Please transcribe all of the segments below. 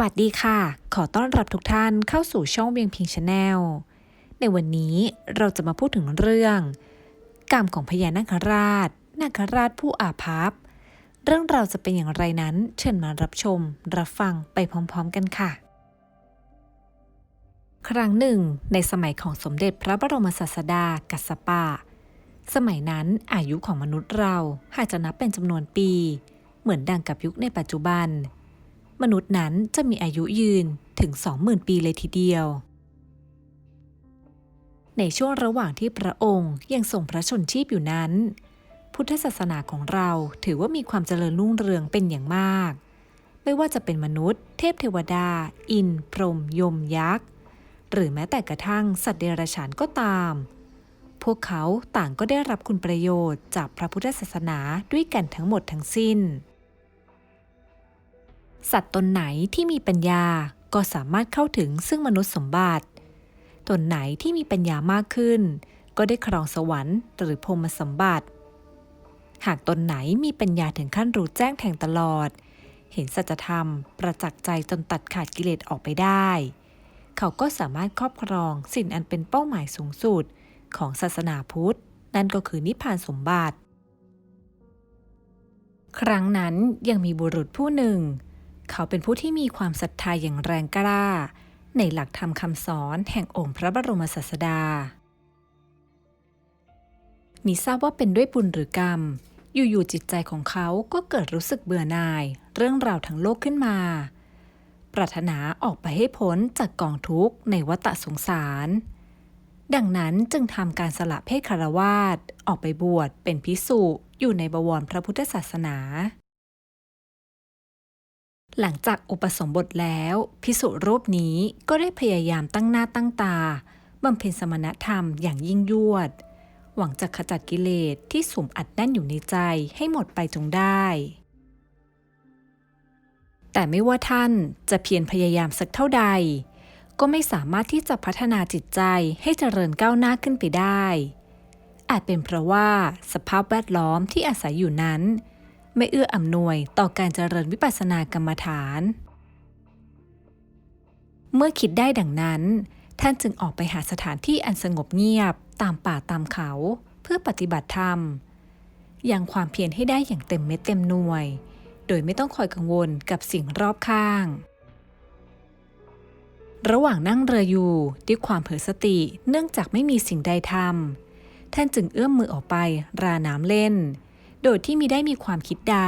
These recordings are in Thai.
วัสดีค่ะ ขอต้อนรับทุกท่านเข้าสู่ช่องเวียงพิงชาแนล ในวันนี้เราจะมาพูดถึงเรื่อง กรรมของพญานาคราช นาคราชผู้อาภัพ เรื่องราวจะเป็นอย่างไรนั้นเชิญมารับชม รับฟังไปพร้อมๆกันค่ะ ครั้งหนึ่ง ในสมัยของสมเด็จพระบรมศาสดากัสสปะ สมัยนั้นอายุของมนุษย์เราหากจะนับเป็นจำนวนปี เหมือนดังกับยุคในปัจจุบัน มนุษย์นั้นจะมีอายุยืนถึง 20,000 ปีเลยทีเดียว ในช่วงระหว่างที่พระองค์ยังทรงพระชนชีพอยู่นั้น พุทธศาสนาของเราถือว่ามีความเจริญรุ่งเรืองเป็นอย่างมาก ไม่ว่าจะเป็นมนุษย์ เทพเทวดา อิน พรหมยมยักษ์ หรือแม้แต่กระทั่งสัตว์เดรัจฉานก็ตาม พวกเขาต่างก็ได้รับคุณประโยชน์จากพระพุทธศาสนาด้วยกันทั้งหมดทั้งสิ้น สัตว์ตนไหนที่มีปัญญาก็สามารถเข้าถึงซึ่งมนุษย์สมบัติ ตนไหนที่มีปัญญามากขึ้น ก็ได้ครองสวรรค์หรือพรหมสมบัติ หากตนไหนมีปัญญาถึงขั้นรู้แจ้งแทงตลอด เห็นสัจธรรม ประจักษ์ใจจนตัดขาดกิเลสออกไปได้ เขาก็สามารถครอบครองสิ่งอันเป็นเป้าหมายสูงสุดของศาสนาพุทธ นั่นก็คือนิพพานสมบัติ ครั้งนั้นยังมีบุรุษผู้หนึ่ง เขาเป็นผู้ที่มีความศรัทธาอย่างแรงกล้า ในหลักธรรมคำสอนแห่งองค์พระบรมศาสดามิทราบว่าเป็นด้วยบุญหรือกรรม อยู่ๆจิตใจของเขาก็เกิดรู้สึกเบื่อหน่าย เรื่องราวทั้งโลกขึ้นมา ปรารถนาออกไปให้พ้นจากกองทุกข์ในวัฏสงสาร ดังนั้นจึงทำการสละเพศคารวาสออกไปบวชเป็นพิสุอยู่ในบวรพระพุทธศาสนา หลังจากอุปสมบทแล้ว พิสุรูปนี้ก็ได้พยายามตั้งหน้าตั้งตาบำเพ็ญสมณธรรมอย่างยิ่งยวด หวังจะขจัดกิเลสที่สุมอัดแน่นอยู่ในใจให้หมดไปจงได้ แต่ไม่ว่าท่านจะเพียรพยายามสักเท่าใด ก็ไม่สามารถที่จะพัฒนาจิตใจให้เจริญก้าวหน้าขึ้นไปได้ อาจเป็นเพราะว่าสภาพแวดล้อมที่อาศัยอยู่นั้น ไม่เอื้ออำนวยต่อการเจริญวิปัสสนากรรมฐาน เมื่อคิดได้ดังนั้น ท่านจึงออกไปหาสถานที่อันสงบเงียบตามป่าตามเขาเพื่อปฏิบัติธรรมยังความเพียรให้ได้อย่างเต็มเม็ดเต็มหน่วย โดยไม่ต้องคอยกังวลกับสิ่งรอบข้าง ระหว่างนั่งเรืออยู่ด้วยความเผลอสติเนื่องจากไม่มีสิ่งใดทำท่านจึงเอื้อมมือออกไปราน้ำเล่น โดยที่มิได้มีความคิดใด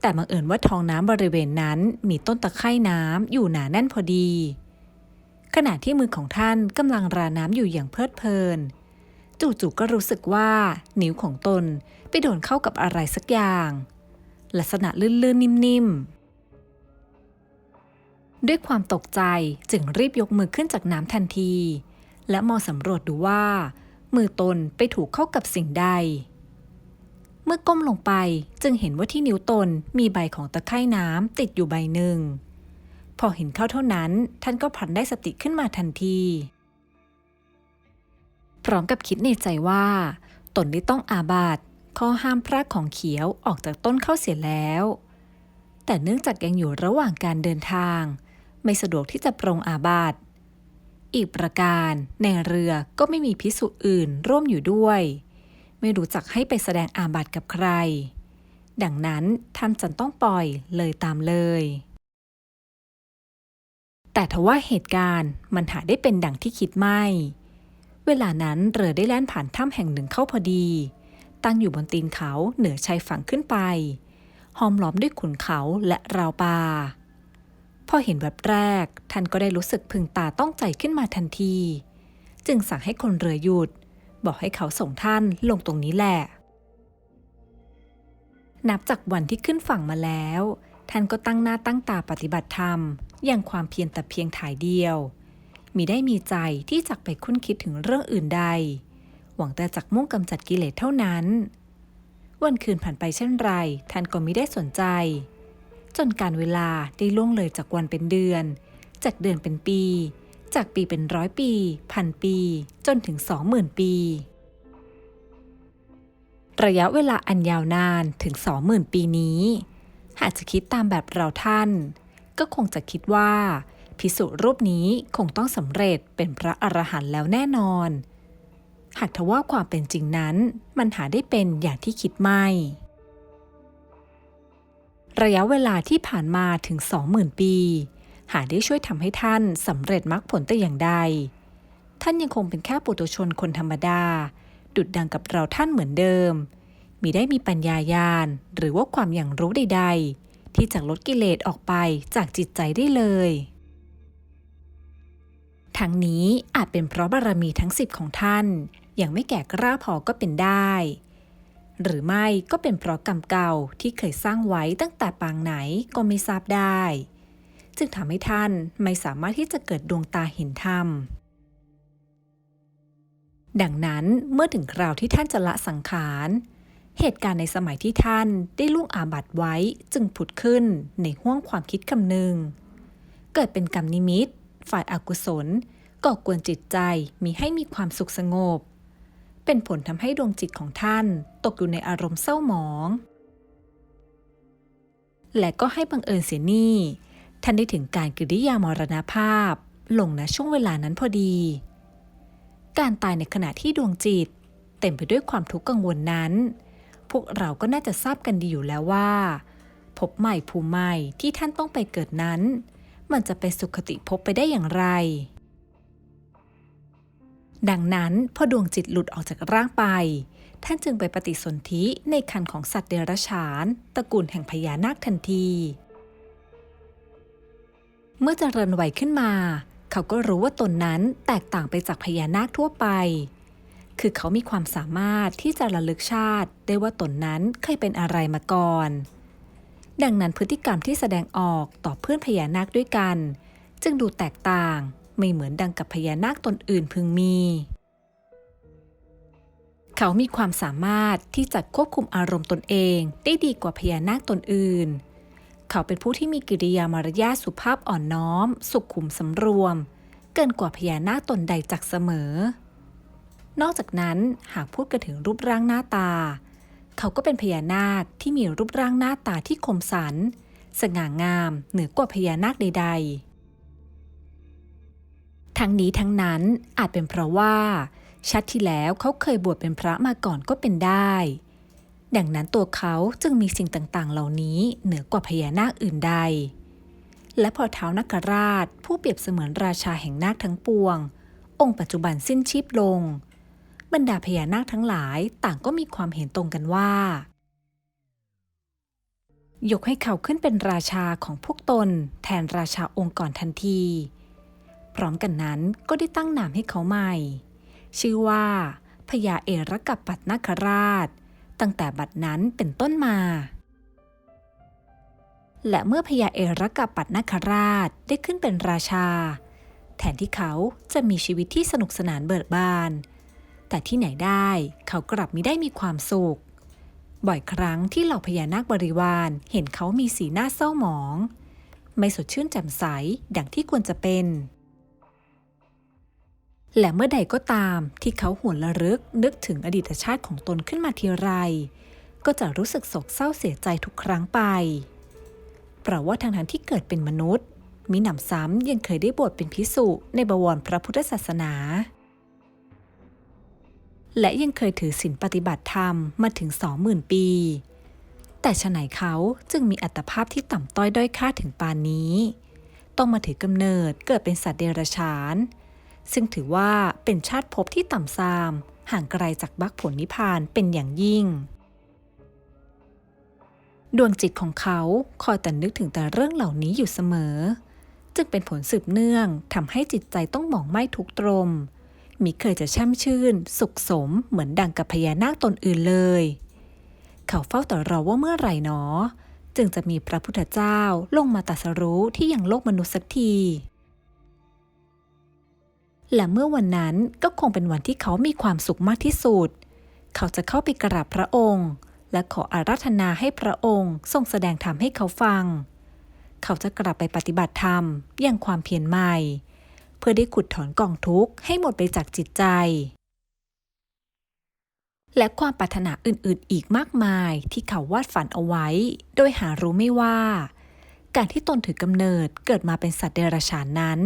แต่บังเอิญว่าท้องน้ำบริเวณนั้นมีต้นตะไคร่น้ำอยู่หนาแน่นพอดี ขณะที่มือของท่านกำลังราน้ำอยู่อย่างเพลิดเพลิน จู่ๆก็รู้สึกว่า นิ้วของตนไปโดนเข้ากับอะไรสักอย่าง ลักษณะลื่นๆนิ่มๆ ด้วยความตกใจจึงรีบยกมือขึ้นจากน้ำทันที และมองสำรวจดูว่า มือตนไปถูกเข้ากับสิ่งใด เมื่อก้มลงไปจึงเห็นว่าที่นิ้วตนมีใบของตะไคร่น้ำติดอยู่ใบหนึ่ง พอเห็นเข้าเท่านั้น ท่านก็พลันได้สติขึ้นมาทันที พร้อมกับคิดในใจว่า ตนได้ต้องอาบัตข้อห้ามพรากของเขียวออกจากต้นเข้าเสียแล้ว แต่เนื่องจากยังอยู่ระหว่างการเดินทาง ไม่สะดวกที่จะปรงอาบัตอีกประการในเรือก็ไม่มีพิสุอื่นร่วมอยู่ด้วย ไม่รู้จักให้ไปแสดงอาบัติกับใคร ดังนั้นท่านจันต้องปล่อยเลยตามเลย แต่ทว่าเหตุการณ์มันหาได้เป็นดังที่คิดไม่ เวลานั้นเรือได้แล่นผ่านถ้ำแห่งหนึ่งเข้าพอดี ตั้งอยู่บนตีนเขาเหนือชายฝั่งขึ้นไปห้อมล้อมด้วยขุนเขาและราวป่าพอเห็นแบบแรก ท่านก็ได้รู้สึกพึงตาต้องใจขึ้นมาทันที จึงสั่งให้คนเรือหยุด บอกให้เขาส่งท่านลงตรงนี้แหละ นับจากวันที่ขึ้นฝั่งมาแล้ว ท่านก็ตั้งหน้าตั้งตาปฏิบัติธรรม อย่างความเพียรแต่เพียงถ่ายเดียว มีได้มีใจที่จักไปคุ้นคิดถึงเรื่องอื่นใด หวังแต่จักมุ่งกำจัดกิเลสเท่านั้น วันคืนผ่านไปเช่นไร ท่านก็มิได้สนใจ จนการเวลาได้ล่วงเลยจากวันเป็นเดือน จากเดือนเป็นปี จากปีเป็นร้อยปี พันปี จนถึงสองหมื่นปี ระยะเวลาอันยาวนานถึงสองหมื่นปีนี้ หากจะคิดตามแบบเราท่าน ก็คงจะคิดว่า พิสุรูปนี้คงต้องสำเร็จเป็นพระอรหันต์แล้วแน่นอน หากทว่าความเป็นจริงนั้น มันหาได้เป็นอย่างที่คิดไม่ระยะเวลาที่ผ่านมาถึง 20,000 ปี หาได้ช่วยทำให้ท่านสำเร็จมรรคผลแต่อย่างใด ท่านยังคงเป็นแค่ปุถุชนคนธรรมดา ดุดดังกับเราท่านเหมือนเดิม มีได้มีปัญญายาณหรือว่าความอย่างรู้ใด ๆ ที่จะลดกิเลสออกไปจากจิตใจได้เลย ทั้งนี้อาจเป็นเพราะบารมีทั้งสิบของท่านยังไม่แก่กล้าพอก็เป็นได้ หรือไม่ก็เป็นเพราะกรรมเก่าที่เคยสร้างไว้ตั้งแต่ปางไหนก็ไม่ทราบได้ จึงทำให้ท่านไม่สามารถที่จะเกิดดวงตาเห็นธรรม ดังนั้นเมื่อถึงคราวที่ท่านจะละสังขาร เหตุการณ์ในสมัยที่ท่านได้ล่วงอาบัติไว้จึงผุดขึ้นในห้วงความคิดคำหนึ่งเกิดเป็นกรรมนิมิต ฝ่ายอากุศลก่อกวนจิตใจมีให้มีความสุขสงบ เป็นผลทำให้ดวงจิตของท่านตกอยู่ในอารมณ์เศร้าหมอง และก็ให้บังเอิญเสียนี่ ท่านได้ถึงการกิริยามรณภาพ ลงณช่วงเวลานั้นพอดี การตายในขณะที่ดวงจิต เต็มไปด้วยความทุกข์กังวลนั้น พวกเราก็น่าจะทราบกันดีอยู่แล้วว่า พบใหม่ภูมิใหม่ที่ท่านต้องไปเกิดนั้น มันจะไปสุขติภพไปได้อย่างไร ดังนั้นพอดวงจิตหลุดออกจากร่างไปท่านจึงไปปฏิสนธิในคันของสัตว์เดรัจฉาน ตระกูลแห่งพญานาคทันที เมื่อจเจริญวัยขึ้นมา เขาก็รู้ว่าตนนั้นแตกต่างไปจากพญานาคทั่วไป คือเขามีความสามารถที่จะระลึกชาติได้ว่าตนนั้นเคยเป็นอะไรมาก่อน ดังนั้นพฤติกรรมที่แสดงออกต่อเพื่อนพญานาคด้วยกัน จึงดูแตกต่างไม่เหมือนดังกับพญานาคตนอื่นพึงมี เขามีความสามารถที่จะควบคุมอารมณ์ตนเองได้ดีกว่าพญานาคตนอื่นเขาเป็นผู้ที่มีกิริยามารยาทสุภาพอ่อนน้อม สุขุมสำรวม เกินกว่าพญานาคตนใดจากเสมอ นอกจากนั้นหากพูดกันถึงรูปร่างหน้าตา เขาก็เป็นพญานาคที่มีรูปร่างหน้าตาที่คมสัน สง่างามเหนือกว่าพญานาคใด ๆ ทั้งนี้ทั้งนั้นอาจเป็นเพราะว่า ชัดที่แล้วเขาเคยบวชเป็นพระมาก่อนก็เป็นได้ ดังนั้นตัวเขาจึงมีสิ่งต่างๆ เหล่านี้เหนือกว่าพญานาคอื่นใด และพอเท้านักราช ผู้เปรียบเสมือนราชาแห่งนาคทั้งปวง องค์ปัจจุบันสิ้นชีพลง บรรดาพญานาคทั้งหลายต่างก็มีความเห็นตรงกันว่า ยกให้เขาขึ้นเป็นราชาของพวกตน แทนราชาองค์ก่อนทันที พร้อมกันนั้นก็ได้ตั้งนามให้เขาใหม่ ชื่อว่าพญาเอรกับปัตนาคราช ตั้งแต่บัดนั้นเป็นต้นมา และเมื่อพญาเอรกับปัตนาคราชได้ขึ้นเป็นราชา แทนที่เขาจะมีชีวิตที่สนุกสนานเบิกบาน แต่ที่ไหนได้เขากลับไมิได้มีความสุข บ่อยครั้งที่เหล่าพญานาคบริวารเห็นเขามีสีหน้าเศร้าหมอง ไม่สดชื่นแจ่มใสดังที่ควรจะเป็น และเมื่อใดก็ตามที่เขาหวนระลึกนึกถึงอดีตชาติของตนขึ้นมาทีไร ก็จะรู้สึกโศกเศร้าเสียใจทุกครั้งไป เพราะว่าทางทางที่เกิดเป็นมนุษย์มิหนำซ้ำยังเคยได้บวชเป็นพิสุในบวรพระพุทธศาสนา และยังเคยถือศีลปฏิบัติธรรมมาถึงสองหมื่นปี แต่ฉะไหนเขาจึงมีอัตภาพที่ต่ำต้อยด้อยค่าถึงปานนี้ ต้องมาถือกำเนิดเกิดเป็นสัตว์เดรัจฉาน ซึ่งถือว่าเป็นชาติภพที่ต่ำทราม ห่างไกลจากมรรคผลนิพพานเป็นอย่างยิ่ง ดวงจิตของเขาคอยแต่นึกถึงแต่เรื่องเหล่านี้อยู่เสมอ จึงเป็นผลสืบเนื่องทำให้จิตใจต้องหมองไหม้ทุกตรม มิเคยจะแช่มชื่น สุขสมเหมือนดังกับพญานาคตนอื่นเลย เขาเฝ้าแต่รอว่าเมื่อไหร่หนอ จึงจะมีพระพุทธเจ้าลงมาตรัสรู้ที่ยังโลกมนุษย์สักที และเมื่อวันนั้นก็คงเป็นวันที่เขามีความสุขมากที่สุด เขาจะเข้าไปกราบพระองค์ และขออาราธนาให้พระองค์ทรงแสดงธรรมให้เขาฟัง เขาจะกลับไปปฏิบัติธรรมอย่างความเพียรใหม่ เพื่อได้ขุดถอนกองทุกข์ให้หมดไปจากจิตใจ และความปรารถนาอื่นๆ อีกมากมายที่เขาวาดฝันเอาไว้ โดยหารู้ไม่ว่า การที่ตนถือกำเนิดเกิดมาเป็นสัตว์เดรัจฉานนั้น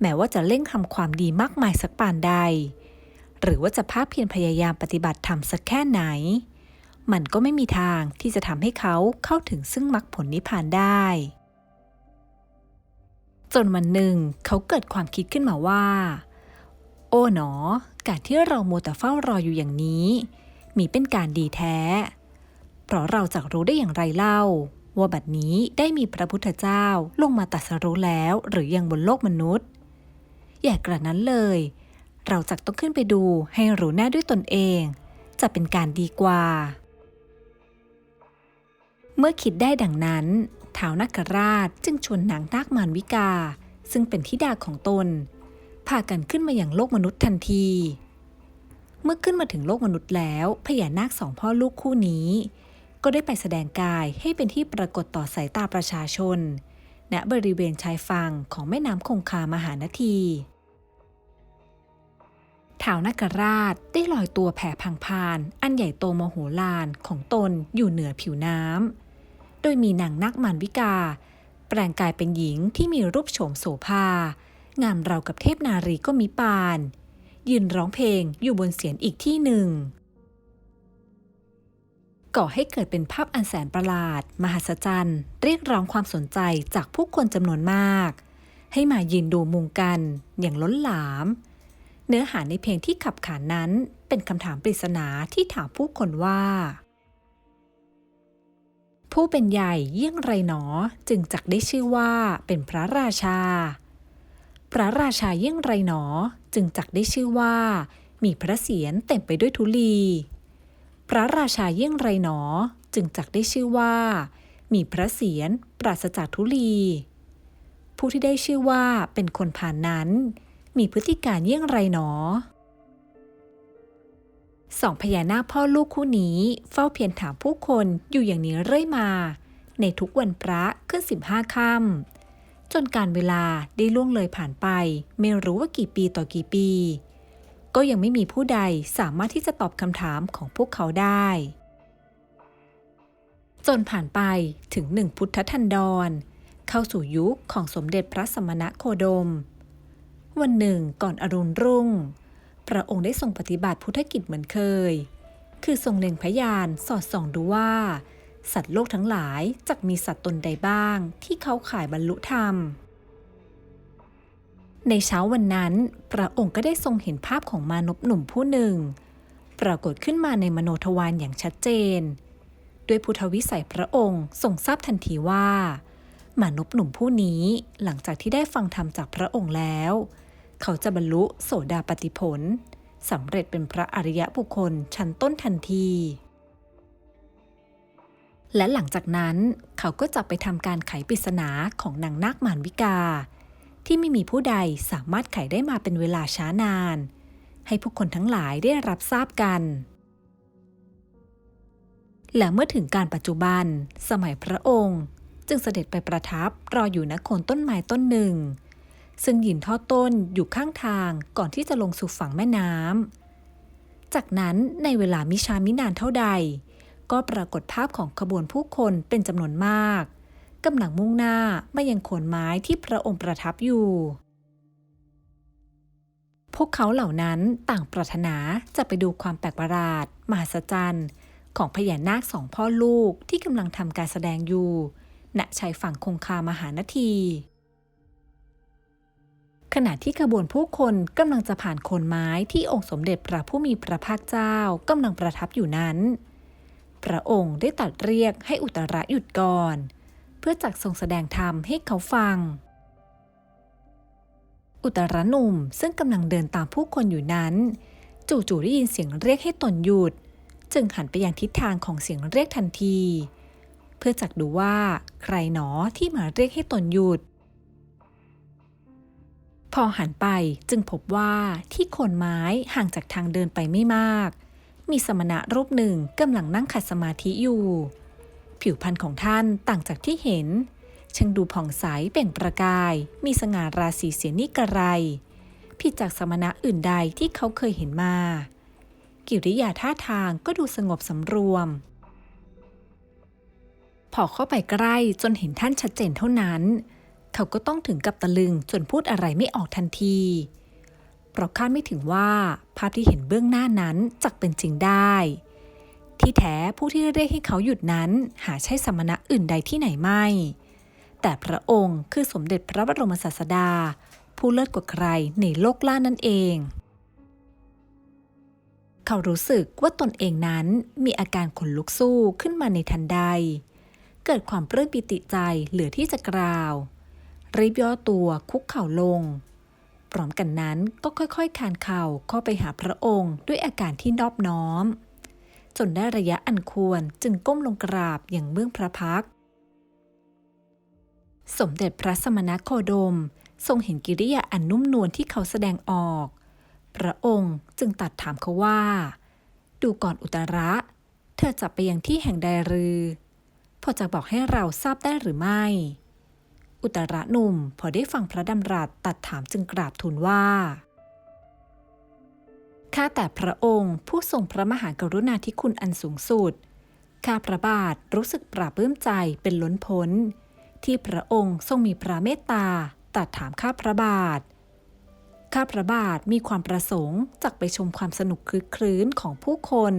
แม้ว่าจะเร่งทำความดีมากมายสักปานใด หรือว่าจะภาคเพียรพยายามปฏิบัติธรรมสักแค่ไหน มันก็ไม่มีทางที่จะทำให้เขาเข้าถึงซึ่งมรรคผลนิพพานได้ จนวันหนึ่งเขาเกิดความคิดขึ้นมาว่า โอ้หนอ การที่เราโมแต่เฝ้ารออยู่อย่างนี้ มีเป็นการดีแท้ เพราะเราจะรู้ได้อย่างไรเล่าว่าบัดนี้ได้มีพระพุทธเจ้าลงมาตรัสรู้แล้วหรือยังบนโลกมนุษย์ อย่กระนั้นเลย เราจะต้องขึ้นไปดูให้รู้แน่ด้วยตนเอง จะเป็นการดีกว่า เมื่อคิดได้ดังนั้นท้าวนาคราชจึงชวนนางนาคมานวิกา ซึ่งเป็นธิดาของตนพากันขึ้นมาอย่างโลกมนุษย์ทันที เมื่อขึ้นมาถึงโลกมนุษย์แล้วพญานาคสองพ่อลูกคู่นี้ ก็ได้ไปแสดงกายให้เป็นที่ปรากฏต่อสายตาประชาชน ณบริเวณชายฝั่งของแม่น้ำคงคามหานทีท้าวนาคราชได้ลอยตัวแผ่พังพาน อันใหญ่โตมโหฬารของตนอยู่เหนือผิวน้ำ โดยมีนางนักมันวิกา แปลงกายเป็นหญิงที่มีรูปโฉมโสภา งามเรากับเทพนารีก็มีปาน ยืนร้องเพลงอยู่บนเสียนอีกที่หนึ่ง ก่อให้เกิดเป็นภาพอันแสนประหลาด มหัศจรรย์ เรียกร้องความสนใจจากผู้คนจำนวนมาก ให้มายืนดูมุงกันอย่างล้นหลาม เนื้อหาในเพลงที่ขับขานนั้นเป็นคำถามปริศนาที่ถามผู้คนว่า ผู้เป็นใหญ่เยี่ยงไรหนอจึงจักได้ชื่อว่าเป็นพระราชา พระราชาเยี่ยงไรหนอจึงจักได้ชื่อว่า มีพระเศียรเต็มไปด้วยธุลี พระราชาเยี่ยงไรหนอจึงจักได้ชื่อว่า มีพระเศียรปราศจากธุลี ผู้ที่ได้ชื่อว่าเป็นคนผ่านนั้น มีพฤติการเยี่ยงไรหนอสองพญานาคพ่อลูกคู่นี้เฝ้าเพียรถามผู้คนอยู่อย่างนี้เรื่อยมา ในทุกวันพระขึ้นสิบห้าค่ำจนการเวลาได้ล่วงเลยผ่านไป ไม่รู้ว่ากี่ปีต่อกี่ปี ก็ยังไม่มีผู้ใดสามารถที่จะตอบคำถามของพวกเขาได้ จนผ่านไปถึงหนึ่งพุทธทันดร เข้าสู่ยุคของสมเด็จพระสมณะโคดม วันหนึ่งก่อนอรุณรุ่ง พระองค์ได้ทรงปฏิบัติพุทธกิจเหมือนเคย คือทรงเล็งพยานสอดส่องดูว่า สัตว์โลกทั้งหลายจะมีสัตว์ตนใดบ้างที่เขาขายบรรลุธรรม ในเช้าวันนั้น พระองค์ก็ได้ทรงเห็นภาพของมานพหนุ่มผู้หนึ่ง ปรากฏขึ้นมาในมโนทวารอย่างชัดเจน ด้วยพุทธวิสัยพระองค์ทรงทราบทันทีว่ามานพหนุ่มผู้นี้หลังจากที่ได้ฟังธรรมจากพระองค์แล้ว เขาจะบรรลุโสดาปติผลสำเร็จเป็นพระอริยบุคคลชั้นต้นทันที และหลังจากนั้นเขาก็จะไปทำการไขปริศนาของนางนาคมานวิกา ที่ไม่มีผู้ใดสามารถไขได้มาเป็นเวลาช้านาน ให้ผู้คนทั้งหลายได้รับทราบกัน และเมื่อถึงการปัจจุบัน สมัยพระองค์ จึงเสด็จไปประทับรออยู่ณโคนต้นไม้ต้นหนึ่ง ซึ่งยืนท่อต้นอยู่ข้างทางก่อนที่จะลงสู่ฝั่งแม่น้ำจากนั้นในเวลามิชามินานเท่าใด ก็ปรากฏภาพของขบวนผู้คนเป็นจำนวนมาก กำลังมุ่งหน้ามายังโคนไม้ที่พระองค์ประทับอยู่ พวกเขาเหล่านั้นต่างปรารถนาจะไปดูความแปลกประหลาด มหัศจรรย์ ของพญานาคสองพ่อลูกที่กำลังทำการแสดงอยู่ณชายฝั่งคงคามหานทีขณะที่ขบวนผู้คนกำลังจะผ่านโคนไม้ที่องค์สมเด็จพระผู้มีพระภาคเจ้ากำลังประทับอยู่นั้น พระองค์ได้ตรัสเรียกให้อุตระหยุดก่อนเเพื่อจักทรงแสดงธรรมให้เขาฟัง อุตรนุ่มซึ่งกำลังเดินตามผู้คนอยู่นั้น จู่ๆได้ยินเสียงเรียกให้ตนหยุด จึงหันไปยังทิศทางของเสียงเรียกทันที เพื่อจักดูว่าใครหนอที่มาเรียกให้ตนหยุด พอหันไปจึงพบว่าที่โคนไม้ห่างจากทางเดินไปไม่มาก มีสมณะรูปหนึ่งกำลังนั่งขัดสมาธิอยู่ ผิวพรรณของท่านต่างจากที่เห็นช่างดูผ่องใสเปล่งประกาย มีสง่าราศีเสียนิกระไรผิดจากสมณะอื่นใดที่เขาเคยเห็นมา กิริยาท่าทางก็ดูสงบสำรวม พอเข้าไปใกล้จนเห็นท่านชัดเจนเท่านั้น เขาก็ต้องถึงกับตะลึงจนพูดอะไรไม่ออกทันที เพราะคาดไม่ถึงว่าภาพที่เห็นเบื้องหน้านั้นจักเป็นจริงได้ ที่แท้ผู้ที่เรียกให้เขาหยุดนั้น หาใช่สมณะอื่นใดที่ไหนไม่ แต่พระองค์คือสมเด็จพระบรมศาสดา ผู้เลิศกว่าใครในโลกล่านั่นเอง เขารู้สึกว่าตนเองนั้นมีอาการขนลุกสู้ขึ้นมาในทันใด เกิดความปลื้มปิติใจเหลือที่จะกล่าว รีบย่อตัวคุกเข่าลงพร้อมกันนั้นก็ค่อยๆ คานเข่าเข้าไปหาพระองค์ด้วยอาการที่นอบน้อม จนได้ระยะอันควรจึงก้มลงกราบอย่างเบื้องพระพัก สมเด็จพระสมณโคดม ทรงเห็นกิริยาอันนุ่มนวลที่เขาแสดงออก พระองค์จึงตัดถามเขาว่า ดูก่อนอุตระ เธอจะไปยังที่แห่งใดรือ พอจะบอกให้เราทราบได้หรือไม่ อุตระหนุ่มพอได้ฟังพระดำรัสตัดถามจึงกราบทูลว่า ข้าแต่พระองค์ผู้ทรงพระมหากรุณาธิคุณอันสูงสุด ข้าพระบาทรู้สึกปราบปลื้มใจเป็นล้นพ้น ที่พระองค์ทรงมีพระเมตตาตรัดถามข้าพระบาท ข้าพระบาทมีความประสงค์จักไปชมความสนุกคลึกครื้นของผู้คน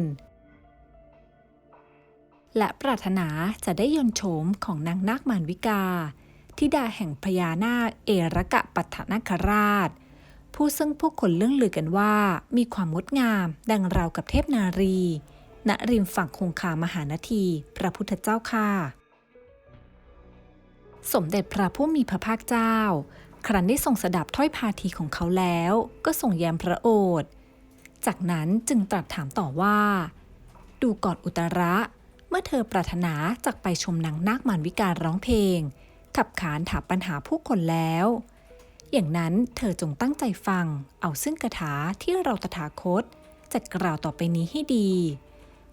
และปรารถนาจะได้ยนโฉมของนางนาคมานวิกา ทิดาแห่งพญานาคเอรกะปัฏฐนาคราช ผู้ซึ่งผู้คนเรื่องลือกันว่า มีความงดงาม ดังราวกับเทพนารี ณริมฝั่งคงคามหานาที พระพุทธเจ้าค่ะ สมเด็จพระผู้มีพระภาคเจ้า ครั้นได้ทรงสดับถ้อยพาทีของเขาแล้ว ก็ทรงแย้มพระโอษฐ์จากนั้นจึงตรัสถามต่อว่า ดูก่อนอุตระ เมื่อเธอปรารถนาจากไปชมนางนาคมานวิการร้องเพลง ขับขานถามปัญหาผู้คนแล้ว อย่างนั้นเธอจงตั้งใจฟัง เอาซึ่งคาถาที่เราตถาคต จะกล่าวต่อไปนี้ให้ดี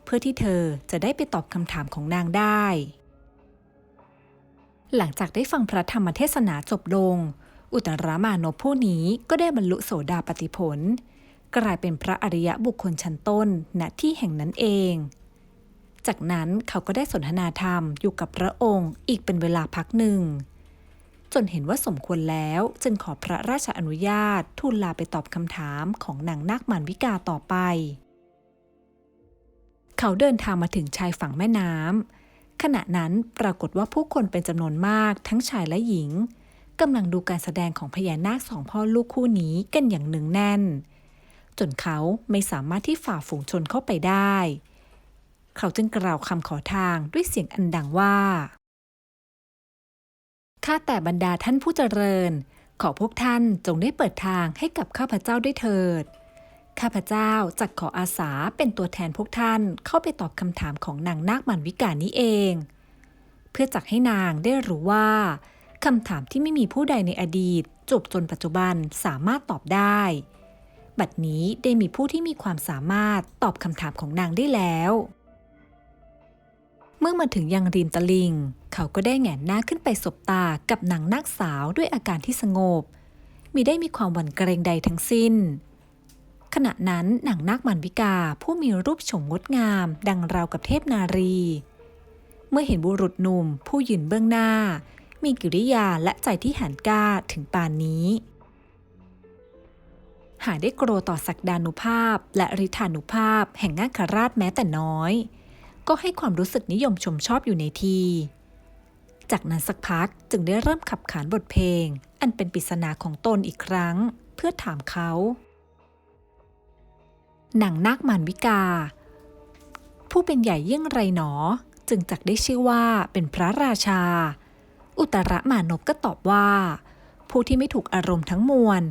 เพื่อที่เธอจะได้ไปตอบคำถามของนางได้ หลังจากได้ฟังพระธรรมเทศนาจบลง อุตรามานพผู้นี้ก็ได้บรรลุโสดาปติผล กลายเป็นพระอริยบุคคลชั้นต้นณที่แห่งนั้นเอง จากนั้นเขาก็ได้สนทนาธรรมอยู่กับพระองค์อีกเป็นเวลาพักหนึ่ง จนเห็นว่าสมควรแล้วจึงขอพระราชอนุญาตทูลลาไปตอบคำถามของนางนาคมานวิกาต่อไป เขาเดินทางมาถึงชายฝั่งแม่น้ำขณะนั้นปรากฏว่าผู้คนเป็นจำนวนมากทั้งชายและหญิงกำลังดูการแสดงของพญานาคสองพ่อลูกคู่นี้กันอย่างหนึ่งแน่น จนเขาไม่สามารถที่ฝ่าฝูงชนเข้าไปได้ เขาจึงกล่าวคำขอทางด้วยเสียงอันดังว่า ข้าแต่บรรดาท่านผู้เจริญ ขอพวกท่านจงได้เปิดทางให้กับข้าพเจ้าด้วยเถิด ข้าพเจ้าจักขออาสาเป็นตัวแทนพวกท่านเข้าไปตอบคำถามของนางนาคมันวิกานี้เอง เพื่อจักให้นางได้รู้ว่าคำถามที่ไม่มีผู้ใดในอดีตจบจนปัจจุบันสามารถตอบได้ บัดนี้ได้มีผู้ที่มีความสามารถตอบคำถามของนางได้แล้ว เมื่อมาถึงยังริมตลิง เขาก็ได้แหงนหน้าขึ้นไปสบตากับนางนาคสาวด้วยอาการที่สงบมิได้มีความหวั่นเกรงใดทั้งสิ้น ขณะนั้นนางนาคมันวิกาผู้มีรูปโฉมงดงาม ดังราวกับเทพนารี เมื่อเห็นบุรุษหนุ่มผู้ยืนเบื้องหน้า มีกิริยาและใจที่หันกล้าถึงปานนี้ หาได้โกรธต่อศักดานุภาพและฤทธานุภาพแห่งนาคราชแม้แต่น้อย ก็ให้ความรู้สึกนิยมชมชอบอยู่ในที จากนั้นสักพักจึงได้เริ่มขับขานบทเพลง อันเป็นปริศนาของตนอีกครั้ง เพื่อถามเขา หนังนาคมานวิกา ผู้เป็นใหญ่ยิ่งไรหนอ จึงจักได้ชื่อว่าเป็นพระราชา อุตรมานพก็ตอบว่า ผู้ที่ไม่ถูกอารมณ์ทั้งมวล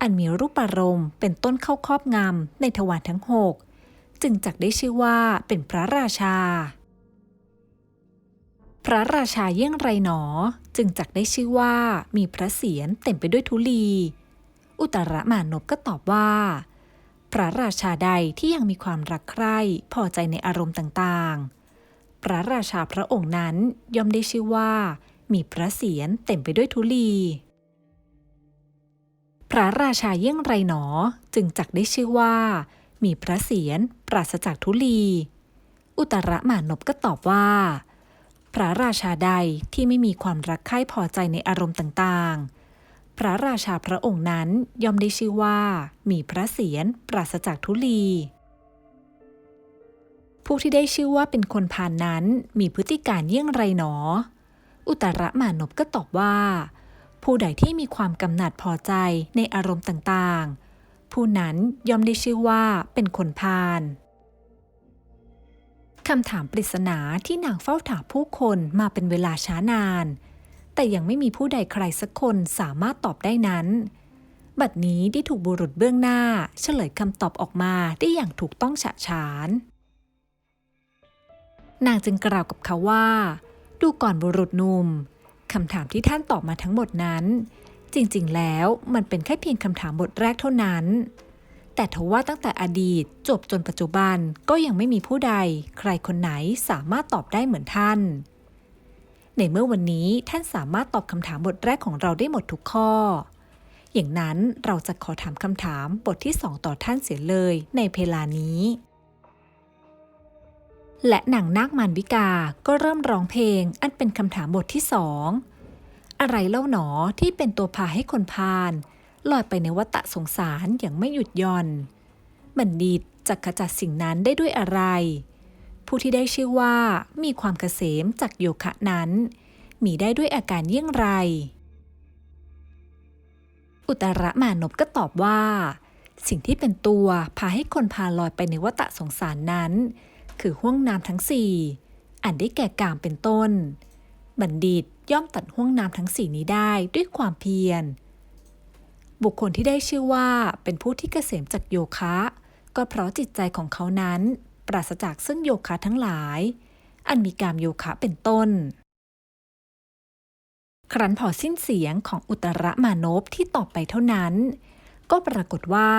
อันมีรูปอารมณ์เป็นต้นเข้าครอบงำในทวารทั้งหกจึงจักได้ชื่อว่าเป็นพระราชา พระราชาเยี่ยงไรหนอ จึงจักได้ชื่อว่ามีพระเศียรเต็มไปด้วยทุลี อุตรมานพก็ตอบว่า พระราชาใดที่ยังมีความรักใคร่พอใจในอารมณ์ต่างๆ พระราชาพระองค์นั้นย่อมได้ชื่อว่า มีพระเศียรเต็มไปด้วยทุลี พระราชาเยี่ยงไรหนอ จึงจักได้ชื่อว่า มีพระเศียรปราศจากทุลี อุตรมานพก็ตอบว่า พระราชาใดที่ไม่มีความรักใคร่พอใจในอารมณ์ต่างๆ พระราชาพระองค์นั้นย่อมได้ชื่อว่ามีพระเศียรปราศจากทุลี ผู้ที่ได้ชื่อว่าเป็นคนพานนั้นมีพฤติการเยี่ยงไรหนอ อุตรมานพก็ตอบว่า ผู้ใดที่มีความกำหนัดพอใจในอารมณ์ต่างๆ ผู้นั้นย่อมได้ชื่อว่าเป็นคนพาล คำถามปริศนาที่นางเฝ้าถามผู้คนมาเป็นเวลาช้านาน แต่ยังไม่มีผู้ใดใครสักคนสามารถตอบได้นั้น บัดนี้ได้ถูกบุรุษเบื้องหน้า เฉลยคำตอบออกมาได้อย่างถูกต้องฉะฉาน นางจึงกล่าวกับเขาว่า ดูก่อนบุรุษหนุ่มคำถามที่ท่านตอบมาทั้งหมดนั้น จริงๆ แล้วมันเป็นแค่เพียงคำถามบทแรกเท่านั้น แต่ทว่าตั้งแต่อดีตจบจนปัจจุบันก็ยังไม่มีผู้ใด ใครคนไหนสามารถตอบได้เหมือนท่าน ในเมื่อวันนี้ท่านสามารถตอบคำถามบทแรกของเราได้หมดทุกข้อ อย่างนั้นเราจะขอถามคำถามบทที่สองต่อท่านเสียเลยในเพลานี้ และหนังนาคมันวิกา ก็เริ่มร้องเพลง อันเป็นคำถามบทที่สองอะไรเล่าหนอที่เป็นตัวพาให้คนพาล ลอยไปในวัฏสงสารอย่างไม่หยุดย่อน บัณฑิตจะขจัดสิ่งนั้นได้ด้วยอะไร ผู้ที่ได้ชื่อว่ามีความเกษมจากโยคะนั้น มีได้ด้วยอาการเยี่ยงไร อุตรมานพก็ตอบว่า สิ่งที่เป็นตัวพาให้คนพาลอยไปในวัฏสงสารนั้น คือห่วงน้ำทั้งสี่อันได้แก่กามเป็นต้น บัณฑิตย่อมตัดห่วงน้ำทั้งสี่นี้ได้ด้วยความเพียร บุคคลที่ได้ชื่อว่าเป็นผู้ที่เกษมจากโยคะ ก็เพราะจิตใจของเขานั้น ปราศจากซึ่งโยคะทั้งหลาย อันมีกามโยคะเป็นต้น ครั้นพอสิ้นเสียงของอุตรมานพที่ตอบไปเท่านั้น ก็ปรากฏว่า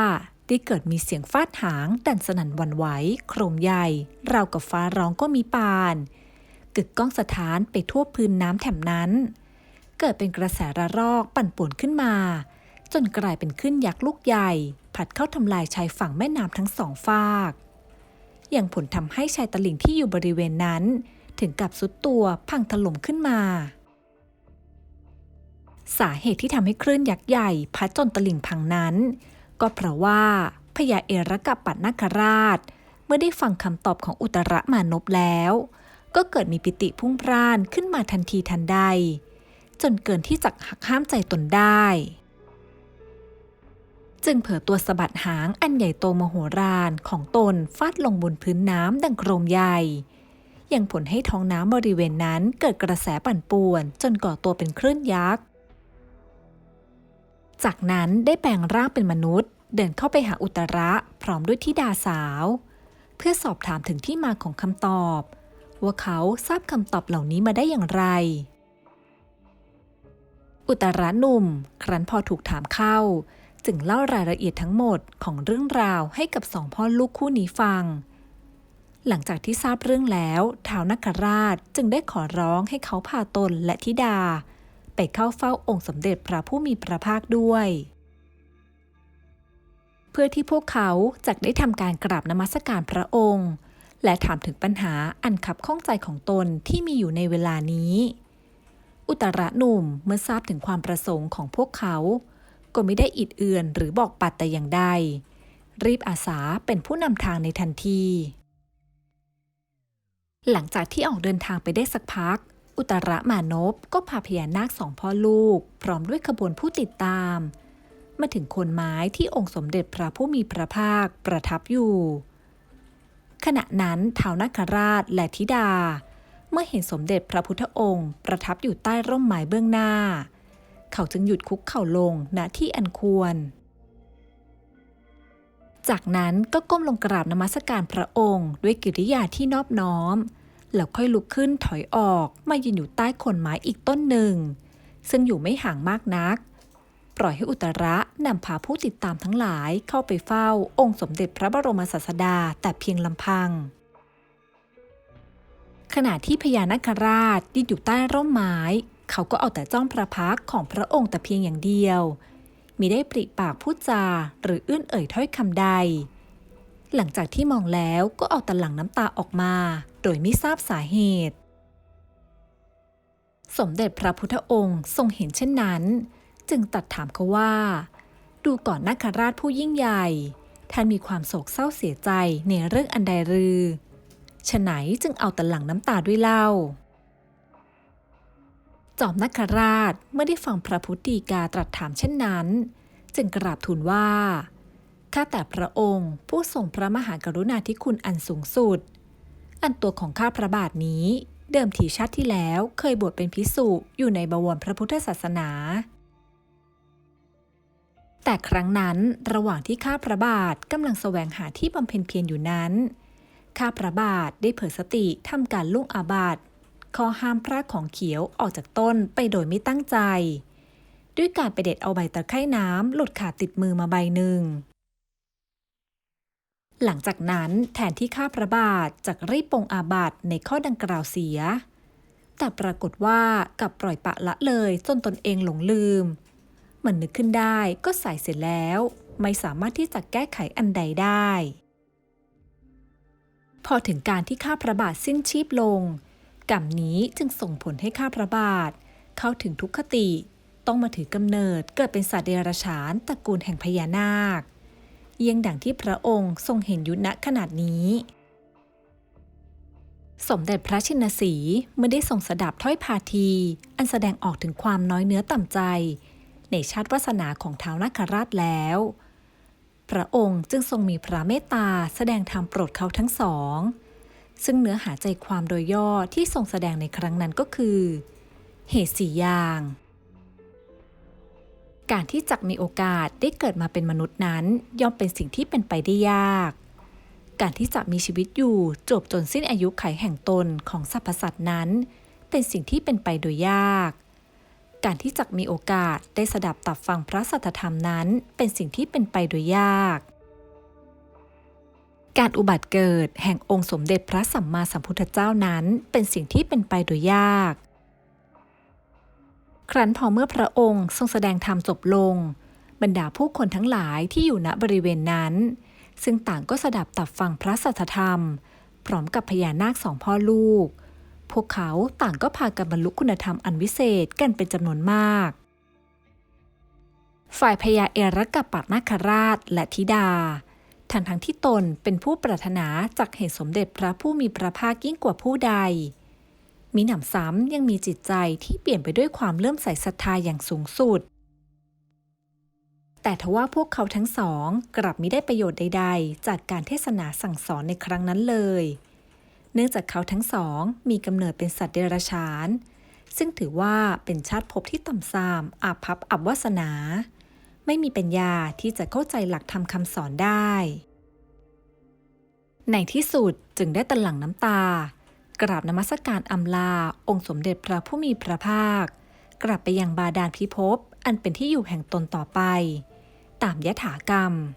ได้เกิดมีเสียงฟาดหางดันสนั่นวันไหวโครมใหญ่ราวกับฟ้าร้องก็มีปาน กึกก้องสถานไปทั่วพื้นน้ำแถมนั้น เกิดเป็นกระแสระรอกปั่นป่วนขึ้นมา จนกลายเป็นขึ้นยักษ์ลูกใหญ่ ผัดเข้าทำลายชายฝั่งแม่น้ำทั้งสองฝากอย่างผลทำให้ชายตลิ่งที่อยู่บริเวณนั้น ถึงกับสุดตัวพังถล่มขึ้นมา สาเหตุที่ทำให้คลื่นยักษ์ใหญ่พัดจนตลิ่งพังนั้น ก็เพราะว่าพญาเอรกปัตนาคราช เมื่อได้ฟังคำตอบของอุตรมานพแล้ว ก็เกิดมีปิติพุ่งพร่านขึ้นมาทันทีทันใด จนเกินที่จะหักห้ามใจตนได้ จึงเผอตัวสะบัดหางอันใหญ่โตมโหฬารของตนฟาดลงบนพื้นน้ำดังโครมใหญ่ยังผลให้ท้องน้ำบริเวณนั้นเกิดกระแสปั่นป่วนจนก่อตัวเป็นคลื่นยักษ์ จากนั้นได้แปลงร่างเป็นมนุษย์ เดินเข้าไปหาอุตระพร้อมด้วยทิดาสาว เพื่อสอบถามถึงที่มาของคำตอบ ว่าเขาทราบคำตอบเหล่านี้มาได้อย่างไร อุตระหนุ่ม ครั้นพอถูกถามเข้า จึงเล่ารายละเอียดทั้งหมดของเรื่องราวให้กับสองพ่อลูกคู่นี้ฟัง หลังจากที่ทราบเรื่องแล้วท้าวนักราชจึงได้ขอร้องให้เขาพาตนและธิดา ไปเข้าเฝ้าองค์สมเด็จพระผู้มีพระภาคด้วย เพื่อที่พวกเขาจะได้ทำการกราบนมัสการพระองค์ และถามถึงปัญหาอันขับข้องใจของตนที่มีอยู่ในเวลานี้ อุตระหนุ่มเมื่อทราบถึงความประสงค์ของพวกเขา ก็ไม่ได้อิดเอือนหรือบอกปัดแต่อย่างใด รีบอาสาเป็นผู้นำทางในทันที หลังจากที่ออกเดินทางไปได้สักพัก อุตระมานพก็พาพญานาคสองพ่อลูก พร้อมด้วยขบวนผู้ติดตาม มาถึงโคนไม้ที่องค์สมเด็จพระผู้มีพระภาคประทับอยู่ ขณะนั้นท้าวนาคราชและธิดา เมื่อเห็นสมเด็จพระพุทธองค์ ประทับอยู่ใต้ร่มไม้เบื้องหน้า เขาจึงหยุดคุกเข่าลงณที่อันควร จากนั้นก็ก้มลงกราบนมัสการพระองค์ ด้วยกิริยาที่นอบน้อม แล้วค่อยลุกขึ้นถอยออกมายืนอยู่ใต้คนไม้อีกต้นหนึ่ง ซึ่งอยู่ไม่ห่างมากนัก ปล่อยให้อุตระนำพาผู้ติดตามทั้งหลายเข้าไปเฝ้าองค์สมเด็จพระบรมศาสดาแต่เพียงลำพังขณะที่พญานาคราชยืนอยู่ใต้ร่มไม้ เขาก็เอาแต่จ้องพระพักของพระองค์แต่เพียงอย่างเดียว มิได้ปริปากพูดจาหรือเอื้อนเอ่ยถ้อยคำใด หลังจากที่มองแล้วก็เอาแต่หลั่งน้ำตาออกมา โดยไม่ทราบสาเหตุ สมเด็จพระพุทธองค์ทรงเห็นเช่นนั้น จึงตรัดถามเขาว่า ดูก่อนนาคราชผู้ยิ่งใหญ่ท่านมีความโศกเศร้าเสียใจในเรื่องอันใดหรือฉะไหนจึงเอาแต่หลั่งน้ำตาด้วยเล่า จอมนาคราชเมื่อได้ฟังพระพุทธีกาตรัสถามเช่นนั้น จึงกราบทูลว่า ข้าแต่พระองค์ผู้ทรงพระมหากรุณาธิคุณอันสูงสุด อันตัวของข้าพระบาทนี้ เดิมทีชาติที่แล้วเคยบวชเป็นภิกษุอยู่ในบวรพระพุทธศาสนา แต่ครั้งนั้นระหว่างที่ข้าพระบาทกำลังแสวงหาที่บำเพ็ญเพียรอยู่นั้น ข้าพระบาทได้เผยสติทำการลุ่งอาบัต ข้อห้ามพระของเขียวออกจากต้นไปโดยไม่ตั้งใจ ด้วยการไปเด็ดเอาใบตะไคร่น้ำหลุดขาดติดมือมาใบหนึ่ง หลังจากนั้นแทนที่ข้าพระบาทจะรีบปรงอาบัตในข้อดังกล่าวเสีย แต่ปรากฏว่ากับปล่อยปะละเลยจนตนเองหลงลืมเหมือนนึกขึ้นได้ก็ใส่เสร็จแล้ว ไม่สามารถที่จะแก้ไขอันใดได้พอถึงการที่ข้าพระบาทสิ้นชีพลง กรรมนี้จึงส่งผลให้ข้าพระบาท เข้าถึงทุกขติ ต้องมาถือกำเนิดเกิดเป็นสัตว์เดรัจฉานตระกูลแห่งพญานาคเยี่ยงดังที่พระองค์ทรงเห็นยุณขนาดนี้ สมเด็จพระชินสีเมื่อได้ทรงสดับถ้อยพาที อันแสดงออกถึงความน้อยเนื้อต่ำใจ ในชาติวาสนาของท้าวนาคราชแล้ว พระองค์จึงทรงมีพระเมตตาแสดงธรรมโปรดเขาทั้งสอง ซึ่งเนื้อหาใจความโดยย่อที่ทรงแสดงในครั้งนั้นก็คือ เหตุสี่อย่าง การที่จักมีโอกาสได้เกิดมาเป็นมนุษย์นั้น ย่อมเป็นสิ่งที่เป็นไปได้ยาก การที่จะมีชีวิตอยู่จบจนสิ้นอายุไขแห่งตนของสรรพสัตว์นั้น เป็นสิ่งที่เป็นไปโดยยาก การที่จักมีโอกาสได้สดับตับฟังพระสัทธรรมนั้น เป็นสิ่งที่เป็นไปโดยยาก การอุบัติเกิดแห่งองค์สมเด็จพระสัมมาสัมพุทธเจ้านั้นเป็นสิ่งที่เป็นไปโดยยาก ครั้นพอเมื่อพระองค์ทรงแสดงธรรมจบลง บรรดาผู้คนทั้งหลายที่อยู่ณบริเวณนั้น ซึ่งต่างก็สดับตับฟังพระสัทธรรม พร้อมกับพญานาคสองพ่อลูก พวกเขาต่างก็พากันบรรลุคุณธรรมอันวิเศษกันเป็นจำนวนมาก ฝ่ายพญาเอรักกปัตนาคราชและธิดา ทั้งทั้งที่ตนเป็นผู้ปรารถนาจากเหตุสมเด็จพระผู้มีพระภาคยิ่งกว่าผู้ใด มีหนำซ้ำยังมีจิตใจที่เปลี่ยนไปด้วยความเลื่อมใสศรัทธาอย่างสูงสุด แต่ทว่าพวกเขาทั้งสองกลับไมิได้ประโยชน์ใด ๆ จากการเทศนาสั่งสอนในครั้งนั้นเลย เนื่องจากเขาทั้งสองมีกำเนิดเป็นสัตว์เดรัจฉาน ซึ่งถือว่าเป็นชาติภพที่ต่ำทรามอาภัพอับวาสนา ไม่มีปัญญาที่จะเข้าใจหลักธรรมคำสอนได้ ในที่สุดจึงได้ตะหลั่งน้ำตา กราบนมัสการอำลา องค์สมเด็จพระผู้มีพระภาค กลับไปยังบาดาลพิภพอันเป็นที่อยู่แห่งตนต่อไป ตามยถากรรม